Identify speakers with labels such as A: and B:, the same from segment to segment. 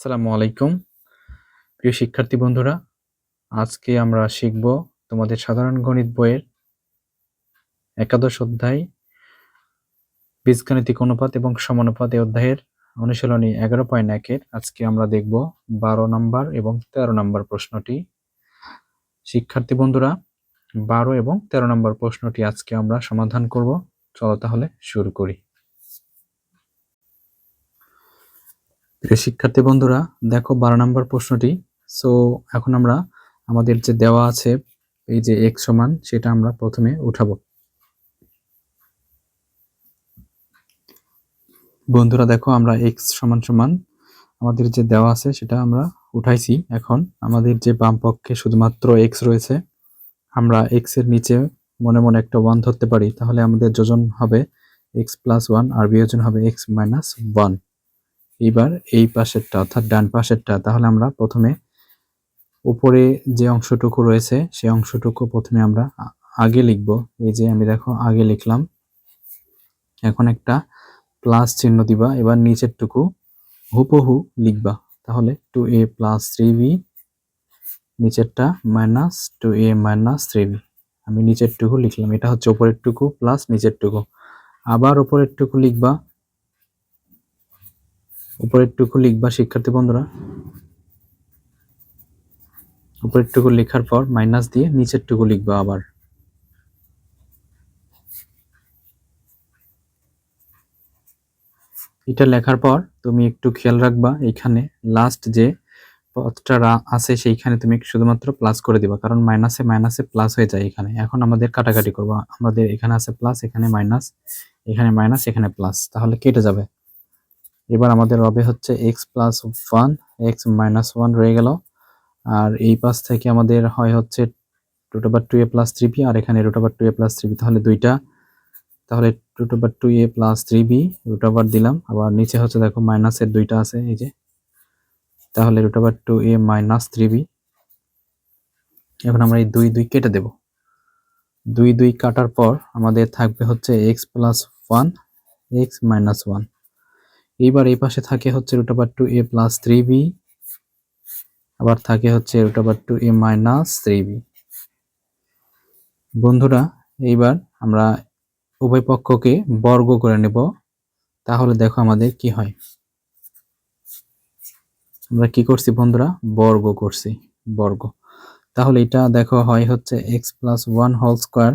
A: আসসালামু আলাইকুম। প্রিয় শিক্ষার্থী বন্ধুরা, আজকে আমরা শিখব তোমাদের সাধারণ গণিত বইয়ের একাদশ অধ্যায়, বীজগণিতিক অনুপাত এবং সমানুপাত এই অধ্যায়ের অনুশীলনী এগারো পয়েন্ট একের। আজকে আমরা দেখব বারো নম্বর এবং তেরো নম্বর প্রশ্নটি। শিক্ষার্থী বন্ধুরা, বারো এবং তেরো নম্বর প্রশ্নটি আজকে আমরা সমাধান করব। চলো তাহলে শুরু করি। প্রিয় শিক্ষার্থী বন্ধুরা, দেখো বারো নম্বর প্রশ্নটি। সো এখন আমরা আমাদের যে দেওয়া আছে, এই যে এক সমান, সেটা আমরা প্রথমে উঠাবো। বন্ধুরা, দেখো আমরা এক্স সমান সমান আমাদের যে দেওয়া আছে, সেটা আমরা উঠাইছি। এখন আমাদের যে বাম পক্ষে শুধুমাত্র এক্স রয়েছে, আমরা এক্সের নিচে মনে মনে একটা ওয়ান ধরতে পারি। তাহলে আমাদের যোজন হবে এক্স প্লাস ওয়ান আর বিয়োজন হবে এক্স মাইনাস ওয়ান এবার এই পাশেরটা, অর্থাৎ ডান পাশেরটা, তাহলে আমরা প্রথমে উপরে যে অংশটুকু রয়েছে সেই অংশটুকু প্রথমে আমরা আগে লিখব। এই যে আমি দেখো, আগে লিখলাম। এখন একটা প্লাস চিহ্ন দিবা, এবার নিচেরটুকু হুপহু লিখবা। তাহলে two A plus three B নিচেরটা minus two A minus three B আমি নিচেরটুকু লিখলাম, এটা হচ্ছে উপরেরটুকু প্লাস নিচেরটুকু। আবার উপরেরটুকু লিখবা উপরেরটুকু লিখবা, শিক্ষার্থী বন্ধুরা। উপরেরটুকু লেখার পর মাইনাস দিয়ে নিচেরটুকু লিখবা আবার। এটা লেখার পর তুমি একটু খেয়াল রাখবা, এখানে লাস্ট যে পথটা আছে সেইখানে তুমি শুধুমাত্র প্লাস করে দিবা, কারণ মাইনাসে মাইনাসে প্লাস হয়ে যায় এখানে। এখন আমাদের কাটাকাটি করব, আমাদের এখানে আছে প্লাস এখানে মাইনাস এখানে মাইনাস এখানে প্লাস তাহলে কেটে যাবে। এবার আমাদের রবে হচ্ছে x plus one x minus one রয়ে গেল। আর এই পাশ থেকে আমাদের হয় হচ্ছে root over two A plus three B আর এখানে root over two A plus three B তাহলে দুইটা। তাহলে root over two A plus three B root over দিলাম। আবার নিচে হচ্ছে দেখো মাইনাসের দুইটা আছে, এই যে। তাহলে root over two A minus three B এখন আমরা এই দুই দুই কেটে দেব। দুই দুই কাটার পর আমাদের থাকবে হচ্ছে x plus one x minus one এইবার এই পাশে থাকে হচ্ছে root over two A plus three B আবার থাকে হচ্ছে root over two A minus three B বন্ধুরা, এইবার আমরা উভয় পক্ষকে বর্গ করে নেব, তাহলে দেখো আমাদের কি হয়। আমরা কি করছি বন্ধুরা? বর্গ করছি, বর্গ। তাহলে এটা দেখো হয় হচ্ছে x plus one whole square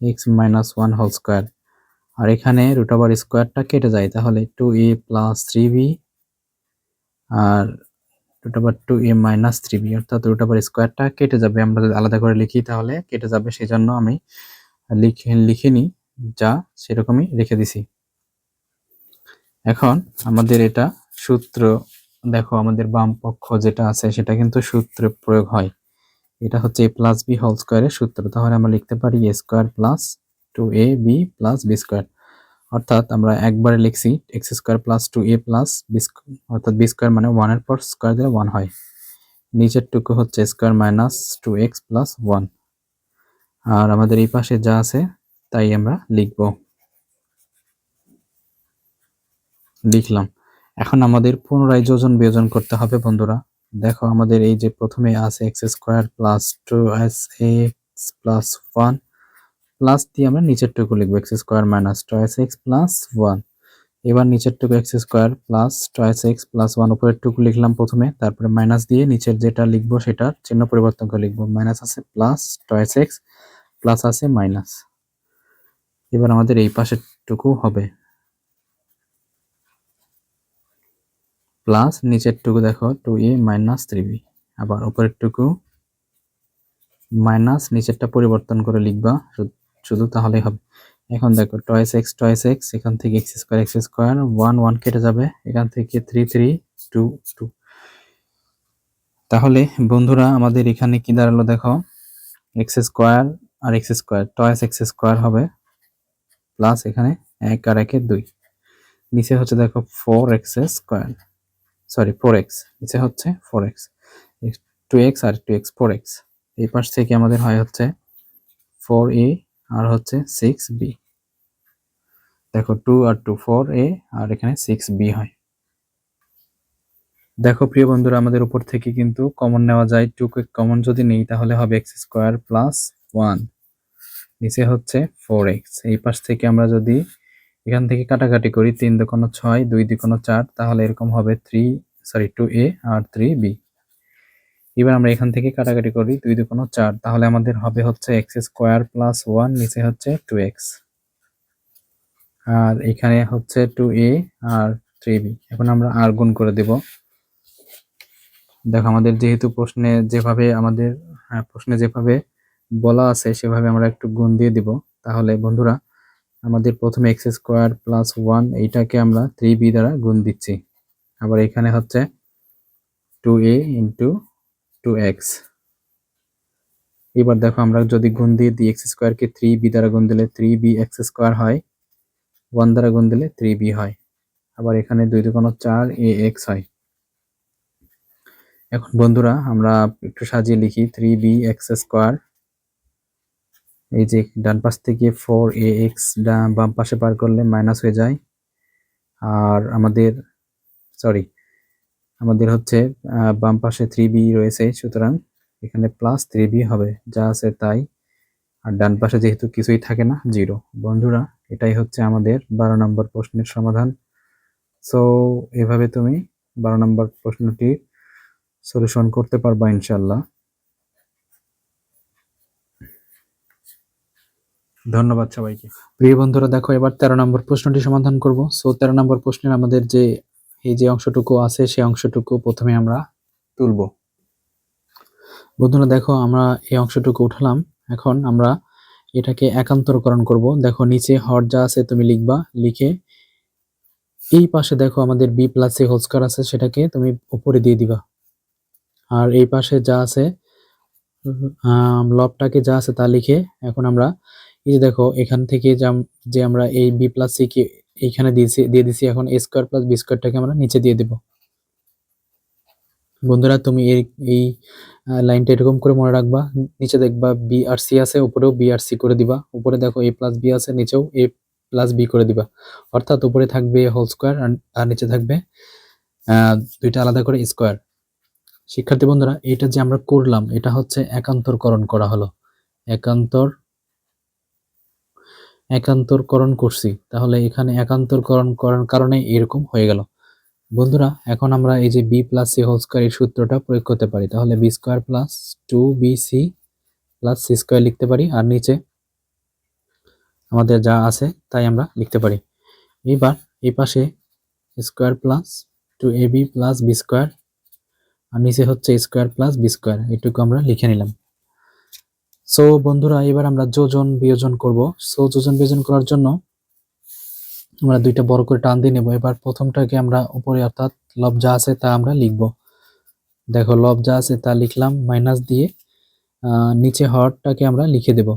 A: x minus one whole square আর এখানে রুট ওভার স্কোয়ারটা কেটে যায়, তাহলে two A plus three B R root over two A minus three B অর্থাৎ রুট ওভার স্কোয়ারটা কেটে যাবে। আমরা যদি আলাদা করে লিখি তাহলে, কেটে যাবে সেই জন্য আমি লিখে লিখে নিই যা সেরকমই রেখে দিছি। এখন আমাদের এটা সূত্র, দেখো আমাদের বাম পক্ষ যেটা আছে সেটা কিন্তু সূত্রে প্রয়োগ হয়। এটা হচ্ছে এ প্লাস বি হোল স্কোয়ারের সূত্র, তাহলে আমরা লিখতে পারি A square plus two A B plus B square অর্থাৎ আমরা একবারে লিখছি x square plus two A plus B অর্থাৎ বি স্কোয়ার মানে ওয়ানের পর স্কোয়ার দিলে ওয়ান হয়। নিচের টুকু হচ্ছে square minus two x plus one আর আমাদের এই পাশে যা আছে, তাই আমরা লিখব। লিখলাম। এখন আমাদের পুনরায় যোজন বিয়োজন করতে হবে, বন্ধুরা। দেখো আমাদের এই যে প্রথমে আছে x square plus twice x plus one plus দিয়ে আমরা নিচেরটুকু লিখব x square minus twice x plus one এবার নিচেরটুকু x square plus twice x plus one উপরেরটুকু লিখলাম প্রথমে, তারপরে মাইনাস দিয়ে নিচের যেটা লিখব সেটার চিহ্ন পরিবর্তন করে লিখব। মাইনাস আছে প্লাস টয়েস এক্স প্লাস আছে মাইনাস এবার আমাদের এই পাশেরটুকু হবে। প্লাস নিচেরটুকু দেখো two A minus three B আবার উপরেরটুকু মাইনাস নিচেরটা পরিবর্তন করে লিখবা শুধু তাহলেই হবে। এখন দেখো টয়েস এক্স টয়েস এক্স এখান থেকে x square x square one one কেটে যাবে। এখান থেকে থ্রি থ্রি টু টু তাহলে বন্ধুরা, আমাদের এখানে কি দাঁড়াল দেখো? এক্স স্কোয়ার আর x square twice x square হবে প্লাস এখানে এক আর একে দুই। নিচে হচ্ছে দেখো four x square sorry four x নিচে হচ্ছে ফোর এক্স টু এক্স আর টু এক্স ফোর এক্স এই পাশ থেকে আমাদের হয় হচ্ছে ফোর এ আর হচ্ছে সিক্স বি দেখো টু আর টু ফোর এ আর এখানে সিক্স বি হয়। দেখো প্রিয় বন্ধুরা, আমাদের উপর থেকে কিন্তু কমন নেওয়া যায় টু কুইক কমন যদি নেই, তাহলে হবে এক্স স্কোয়ার প্লাস ওয়ান নিচে হচ্ছে ফোর এক্স এই পাশ থেকে আমরা যদি এখান থেকে কাটাকাটি করি, তিন দুকোনো ছয়, দুই দুকোনো চার, তাহলে এরকম হবে থ্রি সরি টু এ আর থ্রি বি এবার আমরা এখান থেকে কাটাকাটি করি দুই দুকোনো চার। তাহলে আমাদের হবে হচ্ছে এক্স স্কোয়ার প্লাস ওয়ান নিচে হচ্ছে টু এক্স। আর এখানে হচ্ছে টু এ আর থ্রি বি। এখন আমরা আর গুণ করে দেব। দেখো আমাদের যেহেতু প্রশ্নে যেভাবে আমাদের হ্যাঁ, প্রশ্নে যেভাবে বলা আছে সেভাবে আমরা একটু গুণ দিয়ে দিব। তাহলে বন্ধুরা আমাদের প্রথমে এক্স স্কোয়ার প্লাস ওয়ান এইটাকে আমরা থ্রি বি দ্বারা গুণ দিচ্ছি। আবার এখানে হচ্ছে two A into two x এবার দেখো আমরা যদি গুণ দিয়ে দিই এক্স স্কোয়ারকে থ্রি বি দ্বারা গুণ দিলে থ্রি বি এক্স স্কোয়ার হয় ওয়ান দ্বারা গুণ দিলে থ্রি বি হয়। আবার এখানে দুই দুকোনো চার এ এক্স হয়। এখন বন্ধুরা আমরা একটু সাজিয়ে লিখি থ্রি বি এক্স স্কোয়ার এই যে ডান পাশ থেকে ফোর এ এক্স বাম পাশে পার করলে মাইনাস হয়ে যায়। আর আমাদের সরি আমাদের হচ্ছে বাম পাশে থ্রি বি রয়েছে, সুতরাং এখানে প্লাস থ্রি বি হবে, যা আছে তাই। আর ডান পাশে যেহেতু কিছুই থাকে না জিরো বন্ধুরা, এটাই হচ্ছে আমাদের বারো নম্বর প্রশ্নের সমাধান। সো এভাবে তুমি বারো নম্বর প্রশ্নটির সলিউশন করতে পারবা ইনশাল্লাহ ধন্যবাদ সবাইকে। প্রিয় বন্ধুরা, দেখো, এবার তেরো নম্বর প্রশ্নটি সমাধান করব। সো তেরো নম্বর প্রশ্নের আমাদের যে এই যে অংশটুকু আছে সেই অংশটুকু প্রথমে আমরা তুলব। বন্ধুরা, দেখো আমরা এই অংশটুকু উঠালাম। এখন আমরা এটাকে একান্তরকরণ করব। দেখো নিচে হর যা আছে তুমি লিখবা, লিখে এই পাশে দেখো আমাদের বি প্লাস সি হোলস্কার আছে, সেটাকে তুমি উপরে দিয়ে দিবা। আর এই পাশে যা আছে লবটাকে যা আছে তা লিখে এখন আমরা এই যে দেখো, এখান থেকে যে আমরা এই বি প্লাস সি কে এইখানে দিয়ে দিছি, এখন এ স্কোয়ার প্লাস বি স্কোয়ারটাকে আমরা নিচে দিয়ে দেব। বন্ধুরা, তুমি এই এই লাইনটা এরকম করে মনে রাখবা, নিচে দেখবা বি আর সি আছে, উপরেও বি আর সি করে দিবা। উপরে দেখো এ প্লাস বি আছে, নিচেও এ প্লাস বি করে দিবা। অর্থাৎ উপরে থাকবে হোল স্কোয়ার আর নিচে থাকবে দুইটা আলাদা করে স্কোয়ার শিক্ষার্থী বন্ধুরা, এটা যে আমরা করলাম, এটা হচ্ছে একান্তরকরণ করা হলো। একান্তর একান্তরকরণ করছি, তাহলে এখানে একান্তরকরণ করার কারণে এরকম হয়ে গেল। বন্ধুরা, এখন আমরা এই যে B plus C whole square এই সূত্রটা প্রয়োগ করতে পারি, তাহলে B square plus two B C plus C square লিখতে পারি, আর নিচে আমাদের যা আছে তাই আমরা লিখতে পারি। এবার এই পাশে square plus two A B plus B square আর নিচে হচ্ছে স্কোয়ার প্লাস বি স্কোয়ার এটুকু আমরা লিখে নিলাম। সো বন্ধুরা, এবার আমরা যোজন, বিয়োজন করব। সো যোজন, বিয়োজন করার জন্য আমরা দুইটা বড় করে টান দিয়ে নেব। এবার প্রথমটাকে আমরা উপরে, অর্থাৎ লব যা আছে তা আমরা লিখব। দেখো, লব যা আছে তা লিখলাম মাইনাস দিয়ে নিচে হরটাকে আমরা লিখে দেব।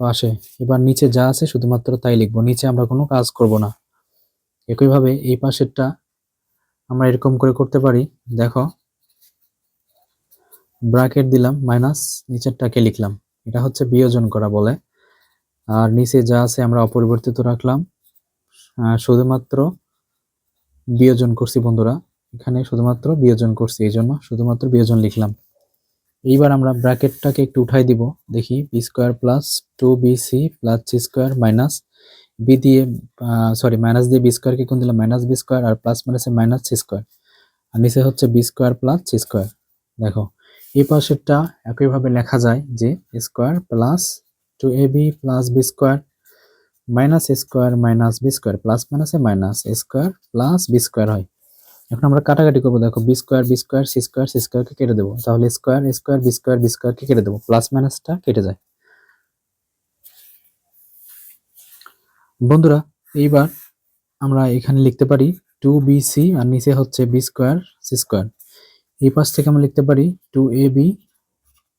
A: পাশে এবার নিচে যা আছে শুধুমাত্র তাই লিখব। নিচে আমরা কোনো কাজ করব না। একইভাবে এই পাশেরটা আমরা এরকম করে করতে পারি। দেখো ব্রাকেট দিলাম মাইনাস নিচেরটাকে লিখলাম। এটা হচ্ছে বিয়োজন করা বলে। আর নিচে যা আছে আমরা অপরিবর্তিত রাখলাম। শুধুমাত্র বিয়োজন করছি বন্ধুরা। এখানে শুধুমাত্র বিয়োজন করছি, এই জন্য শুধুমাত্র বিয়োজন লিখলাম। এইবার আমরা ব্র্যাকেটটাকে একটু উঠাই দিব। দেখি B square plus two B C plus C square minus B দিয়ে সরি মাইনাস দিয়ে বি স্কোয়ারকে কোন দিলাম। মাইনাস বি স্কোয়ার আর প্লাস মাইনাসে মাইনাস সি স্কোয়ার আর নিচে হচ্ছে B square plus C square দেখো এই পাশেরটা একইভাবে লেখা যায় যে square plus two A B plus B square minus square minus B square plus মাইনাসে minus square plus B square হয়। এখন আমরা কাটাকাটি করব, দেখো B square B square, C square, C স্কোয়ারকে কেটে দেবো। তাহলে square square, B square, B স্কোয়ারকে কেটে দেবো? প্লাস মাইনাসটা কেটে যায়। বন্ধুরা, এইবার আমরা এখানে লিখতে পারি টু বি সি আর নিচে হচ্ছে বি স্কোয়ার, সি স্কোয়ার। এই পাশ থেকে আমরা লিখতে পারি two A B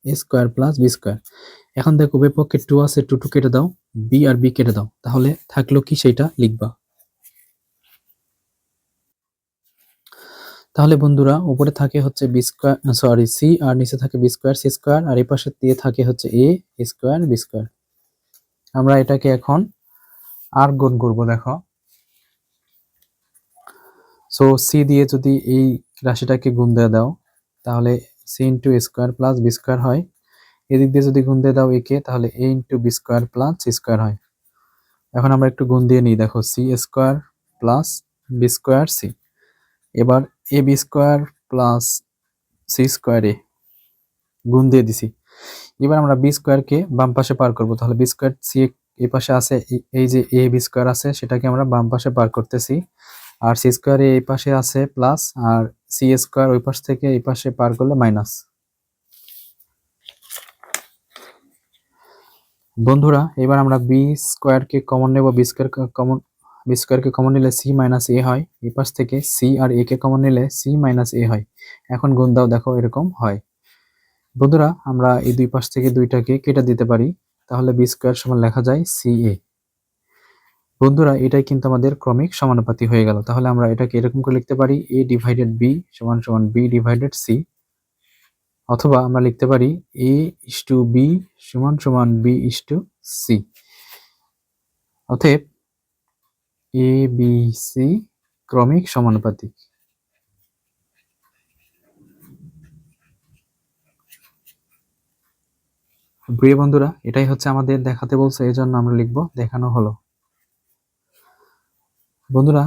A: square plus B square এখন দেখো, উভয় পক্ষে টু আছে টু টু কেটে দাও বি আর বি কেটে দাও, তাহলে থাকল কি সেটা লিখবা। তাহলে বন্ধুরা, উপরে থাকে হচ্ছে বি স্কোয়ার সরি সি আর নিচে থাকে বি স্কোয়ার সি স্কোয়ার আর এই পাশে দিয়ে থাকে হচ্ছে এ স্কোয়ার বি স্কোয়ার আমরা এটাকে এখন আর গুণ করব, দেখো। সো সি দিয়ে যদি এই রাশিটাকে গুণ দিয়ে দাও, তাহলে C into A square plus B square হয়। এদিক দিয়ে যদি গুণ দিয়ে দাও একে তাহলে A into B square plus C square হয়। এখন আমরা একটু গুণ দিয়ে নিই, দেখো C square plus B square C এবার A B square plus C স্কোয়ারে গুণ দিয়ে দিছি। এবার আমরা বি স্কোয়ারকে বাম পাশে পার করব, তাহলে বি স্কোয়ার সি এই পাশে আছে, এই যে এ বি স্কোয়ার আছে, সেটাকে আমরা বাম পাশে পার করতেছি। আর সি স্কোয়ার এই পাশে আছে প্লাস আর সি স্কোয়ার ওই পাশ থেকে এই পাশে পার করলে মাইনাস বন্ধুরা, এবার আমরা বি স্কোয়ারকে কমন নেব। বি কমন বি স্কোয়ারকে কমন নিলে সি মাইনাস এ হয়। এই পাশ থেকে সি আর এ কে কমন নিলে সি মাইনাস এ হয়। এখন গুণ দাও, দেখো এরকম হয়। বন্ধুরা, আমরা এই দুই পাশ থেকে দুইটাকে কেটে দিতে পারি। তাহলে বি স্কোয়ার সমান লেখা যায় সি এ বন্ধুরা, এটাই কিন্তু আমাদের ক্রমিক সমানুপাতি হয়ে গেল। তাহলে আমরা এটাকে এরকম করে লিখতে পারি এ ডিভাইডেড বি সমান সমান বি ডিভাইডেড সি অথবা আমরা লিখতে পারি এ ইস টু বি সমান সমান বি ইস টু সি অতএব এ বি সি ক্রমিক সমানুপাতিক। প্রিয় বন্ধুরা, এটাই হচ্ছে আমাদের দেখাতে বলছে এই জন্য আমরা লিখব, দেখানো হলো। বন্ধুরা,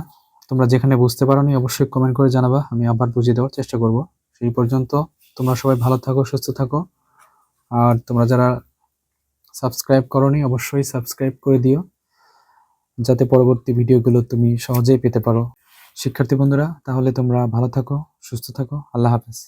A: তোমরা যেখানে বুঝতে পারোনি অবশ্যই কমেন্ট করে জানাবা, আমি আবার বুঝিয়ে দেওয়ার চেষ্টা করব। সেই পর্যন্ত তোমরা সবাই ভালো থাকো, সুস্থ থাকো। আর তোমরা যারা সাবস্ক্রাইব করনি, অবশ্যই সাবস্ক্রাইব করে দিও, যাতে পরবর্তী ভিডিওগুলো তুমি সহজেই পেতে পারো। শিক্ষার্থী বন্ধুরা, তাহলে তোমরা ভালো থাকো, সুস্থ থাকো। আল্লাহ হাফেজ।